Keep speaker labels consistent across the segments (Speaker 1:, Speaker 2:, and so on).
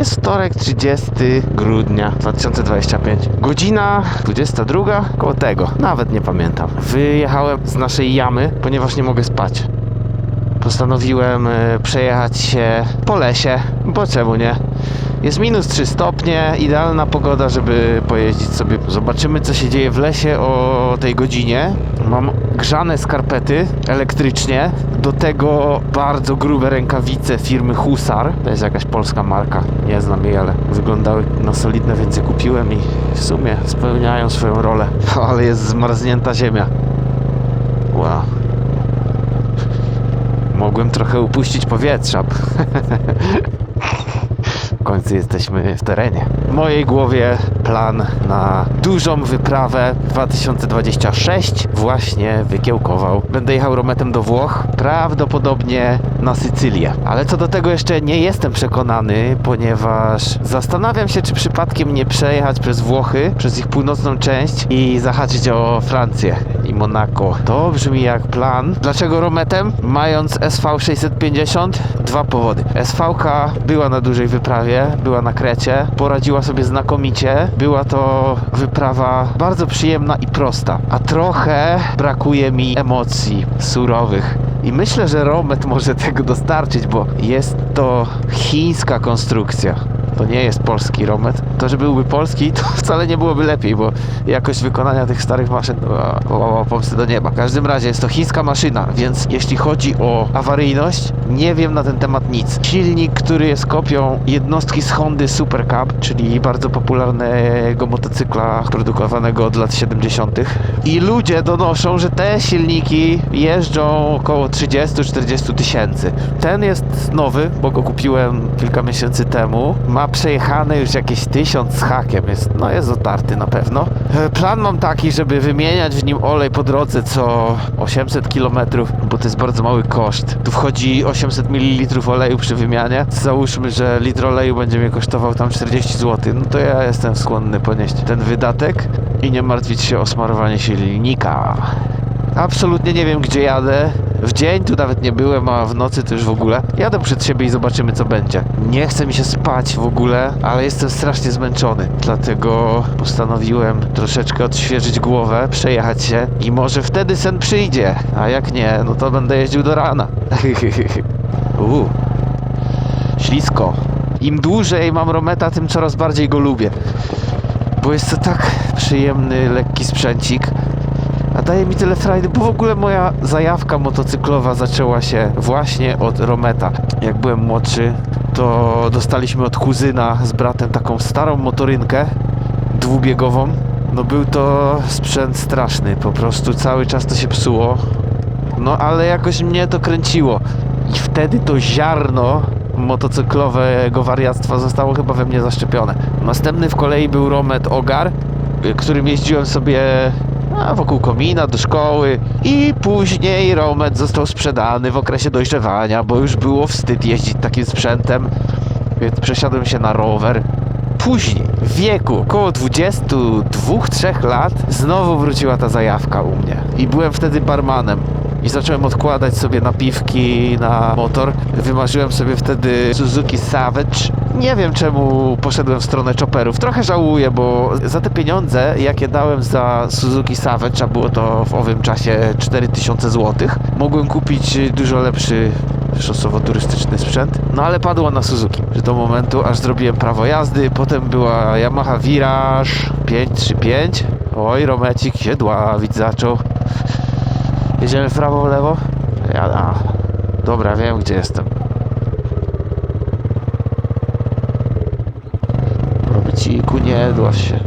Speaker 1: Jest wtorek, 30 grudnia 2025. Godzina 22, koło tego, nawet nie pamiętam. Wyjechałem z naszej jamy, ponieważ nie mogę spać. Postanowiłem e, przejechać się po lesie, bo czemu nie? Jest minus 3 stopnie, idealna pogoda, żeby pojeździć sobie. Zobaczymy, co się dzieje w lesie o tej godzinie. Mam grzane skarpety elektrycznie, do tego bardzo grube rękawice firmy Husar. To jest jakaś polska marka, nie znam jej, ale wyglądały na solidne, więc je kupiłem i w sumie spełniają swoją rolę. Ale jest zmarznięta ziemia. Wow. Mogłem trochę upuścić powietrza. W końcu jesteśmy w terenie. W mojej głowie plan na dużą wyprawę 2026 właśnie wykiełkował. Będę jechał rometem do Włoch, prawdopodobnie na Sycylię. Ale co do tego jeszcze nie jestem przekonany, ponieważ zastanawiam się, czy przypadkiem nie przejechać przez Włochy, przez ich północną część i zahaczyć o Francję i Monako. To brzmi jak plan. Dlaczego rometem? Mając SV650, dwa powody. SV-ka była na dużej wyprawie, była na Krecie, poradziła sobie znakomicie. Była to wyprawa bardzo przyjemna i prosta, a trochę brakuje mi emocji surowych. I myślę, że Romet może tego dostarczyć, bo jest to chińska konstrukcja. To nie jest polski Romet. To, że byłby polski, to wcale nie byłoby lepiej, bo jakość wykonania tych starych maszyn wołała pomsty do nieba. W każdym razie jest to chińska maszyna, więc jeśli chodzi o awaryjność, nie wiem na ten temat nic. Silnik, który jest kopią jednostki z Hondy Super Cup, czyli bardzo popularnego motocykla produkowanego od lat 70. I ludzie donoszą, że te silniki jeżdżą około 30-40 tysięcy. Ten jest nowy, bo go kupiłem kilka miesięcy temu. Ma przejechane już jakieś tysiąc z hakiem, jest, no jest otarty na pewno. E, Plan mam taki, żeby wymieniać w nim olej po drodze co 800 km, bo to jest bardzo mały koszt. Tu wchodzi 800 ml oleju przy wymianie. Załóżmy, że litr oleju będzie mnie kosztował tam 40 zł. No to ja jestem skłonny ponieść ten wydatek i nie martwić się o smarowanie silnika. Absolutnie nie wiem, gdzie jadę. W dzień tu nawet nie byłem, a w nocy to już w ogóle. Jadę przed siebie i zobaczymy, co będzie. Nie chce mi się spać w ogóle, ale jestem strasznie zmęczony. Dlatego postanowiłem troszeczkę odświeżyć głowę, przejechać się i może wtedy sen przyjdzie. A jak nie, no to będę jeździł do rana. Uuu. Ślisko. Im dłużej mam Rometa, tym coraz bardziej go lubię. Bo jest to tak przyjemny, lekki sprzęcik. Daje mi tyle frajdy, bo w ogóle moja zajawka motocyklowa zaczęła się właśnie od Rometa. Jak byłem młodszy, to dostaliśmy od kuzyna z bratem taką starą motorynkę dwubiegową. No był to sprzęt straszny, po prostu cały czas to się psuło. No ale jakoś mnie to kręciło. I wtedy to ziarno motocyklowego wariactwa zostało chyba we mnie zaszczepione. Następny w kolei był Romet Ogar, którym jeździłem sobie a, wokół komina, do szkoły i później Romet został sprzedany w okresie dojrzewania, bo już było wstyd jeździć takim sprzętem, więc przesiadłem się na rower. Później, w wieku około 22-3 lat, znowu wróciła ta zajawka u mnie. I byłem wtedy barmanem. I zacząłem odkładać sobie napiwki na motor. Wymarzyłem sobie wtedy Suzuki Savage. Nie wiem czemu poszedłem w stronę chopperów. Trochę żałuję, bo za te pieniądze, jakie dałem za Suzuki Savage, a było to w owym czasie 4000 zł, mogłem kupić dużo lepszy szosowo-turystyczny sprzęt. No ale padło na Suzuki. Do momentu, aż zrobiłem prawo jazdy. Potem była Yamaha Virage 535. Oj, Romecik się dławić zaczął. Jedziemy w prawo, w lewo? Ja, a, dobra, wiem gdzie jestem. Robeciku, nie dław się.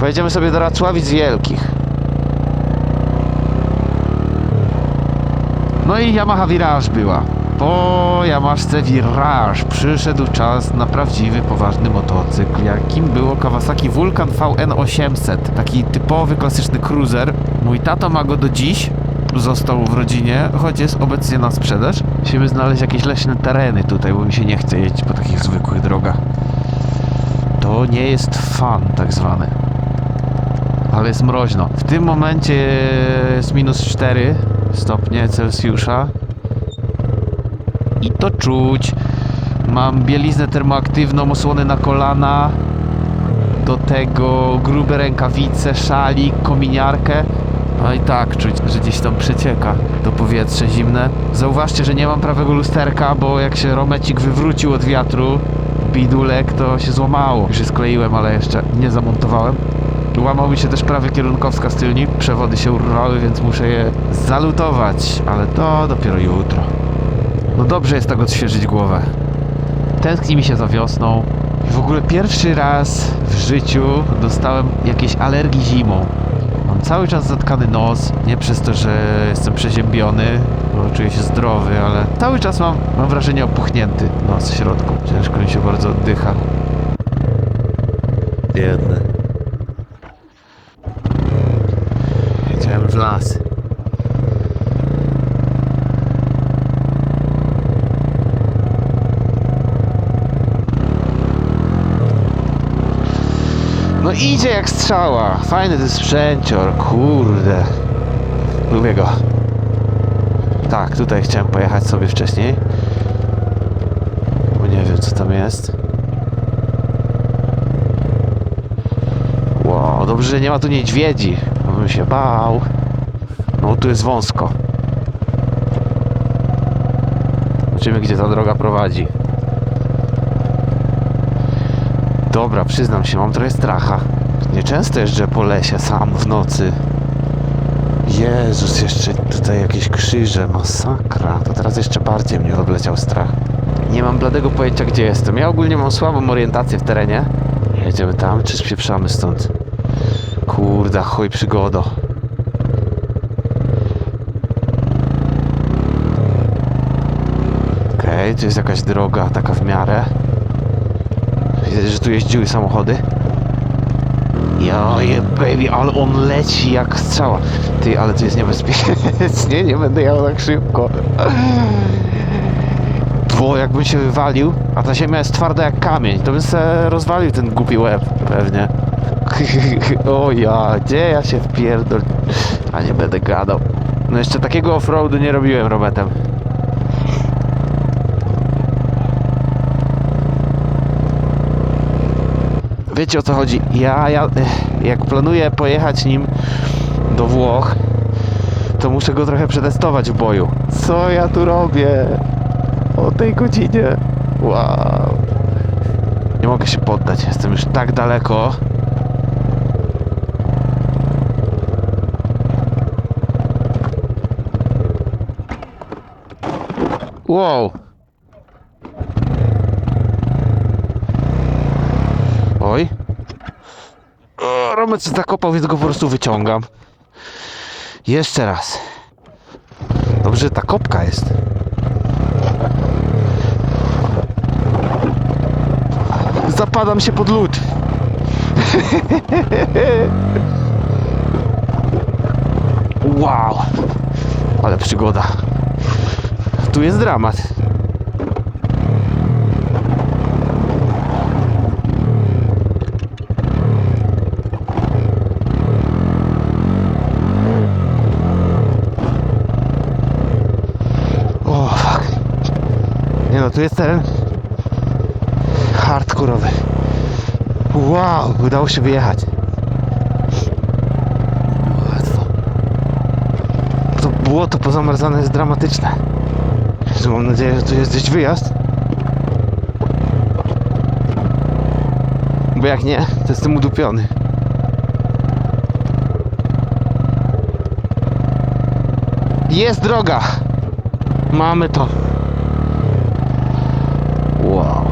Speaker 1: Pojedziemy sobie do Racławic Wielkich. No i Yamaha Virage była. Po Yamaszce Virage przyszedł czas na prawdziwy, poważny motocykl, jakim było Kawasaki Vulcan VN800. Taki typowy, klasyczny cruiser. Mój tato ma go do dziś, został w rodzinie, choć jest obecnie na sprzedaż. Musimy znaleźć jakieś leśne tereny tutaj, bo mi się nie chce jeździć po takich zwykłych drogach. To nie jest fan tak zwany. Ale jest mroźno. W tym momencie jest minus 4 stopnie Celsjusza. I to czuć. Mam bieliznę termoaktywną, osłony na kolana, do tego grube rękawice, szalik, kominiarkę. No i tak, czuć, że gdzieś tam przecieka to powietrze zimne. Zauważcie, że nie mam prawego lusterka, bo jak się romecik wywrócił od wiatru, bidulek, to się złamało. Już je skleiłem, ale jeszcze nie zamontowałem. Łamał mi się też prawy kierunkowskaz z tylni, przewody się urwały, więc muszę je zalutować, ale to dopiero jutro. No dobrze jest tak odświeżyć głowę. Tęskni mi się za wiosną. I w ogóle pierwszy raz w życiu dostałem jakiejś alergii zimą. Mam cały czas zatkany nos, nie przez to, że jestem przeziębiony, bo czuję się zdrowy, ale cały czas mam, mam wrażenie opuchnięty nos w środku. Ciężko mi się bardzo oddycha. Biedny. Jedziemy w las. No idzie jak strzała. Fajny ten sprzęcior, kurde. Lubię go. Tak, tutaj chciałem pojechać sobie wcześniej. Bo nie wiem co tam jest. Wow, dobrze, że nie ma tu niedźwiedzi. Bym się bał. No tu jest wąsko. Zobaczymy gdzie ta droga prowadzi. Dobra, przyznam się, mam trochę stracha. Nieczęsto jeżdżę po lesie sam w nocy. Jezus, jeszcze tutaj jakieś krzyże, masakra. To teraz jeszcze bardziej mnie obleciał strach. Nie mam bladego pojęcia, gdzie jestem. Ja ogólnie mam słabą orientację w terenie. Jedziemy tam, czy spieprzamy stąd? Kurda, chuj przygodo. Okej, tu jest jakaś droga, taka w miarę. Że tu jeździły samochody. Joje, baby, ale on leci jak strzała. Ty, ale to jest niebezpiecznie, nie będę jechał tak szybko. Bo jakbym się wywalił, a ta ziemia jest twarda jak kamień, to bym se rozwalił ten głupi łeb, pewnie. o ja, gdzie ja się wpierdol... A nie będę gadał. No jeszcze takiego offroadu nie robiłem robetem. Wiecie o co chodzi? Ja, ja jak planuję pojechać nim do Włoch, to muszę go trochę przetestować w boju. Co ja tu robię? O tej godzinie. Wow. Nie mogę się poddać, jestem już tak daleko. Wow. Oj. O, Romek się zakopał, więc go po prostu wyciągam. Jeszcze raz. Dobrze, ta kopka jest. Zapadam się pod lód. wow. Ale przygoda. Tu jest dramat. No, tu jest teren hardkorowy. Wow, udało się wyjechać. Łatwo. To było to pozamarzane jest dramatyczne. Jezu, mam nadzieję, że tu jest gdzieś wyjazd. Bo jak nie, to jestem udupiony. Jest droga! Mamy to. Wow.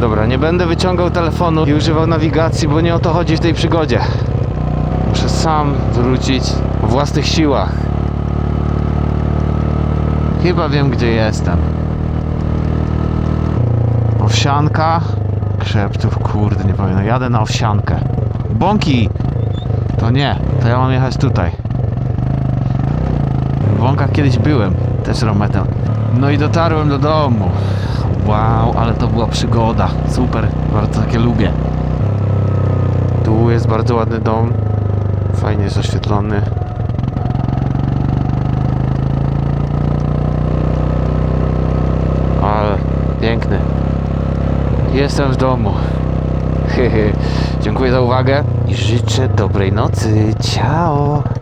Speaker 1: Dobra, nie będę wyciągał telefonu i używał nawigacji, bo nie o to chodzi w tej przygodzie. Muszę sam wrócić o własnych siłach. Chyba wiem, gdzie jestem. Owsianka. Krzeptów, kurde, nie pamiętam. Jadę na owsiankę. Bąki! To nie, to ja mam jechać tutaj. W Bąkach kiedyś byłem, też rometem. No i dotarłem do domu. Wow, ale to była przygoda. Super, bardzo takie lubię. Tu jest bardzo ładny dom. Fajnie jest oświetlony. Ale piękny. Jestem w domu. Dziękuję za uwagę i życzę dobrej nocy. Ciao.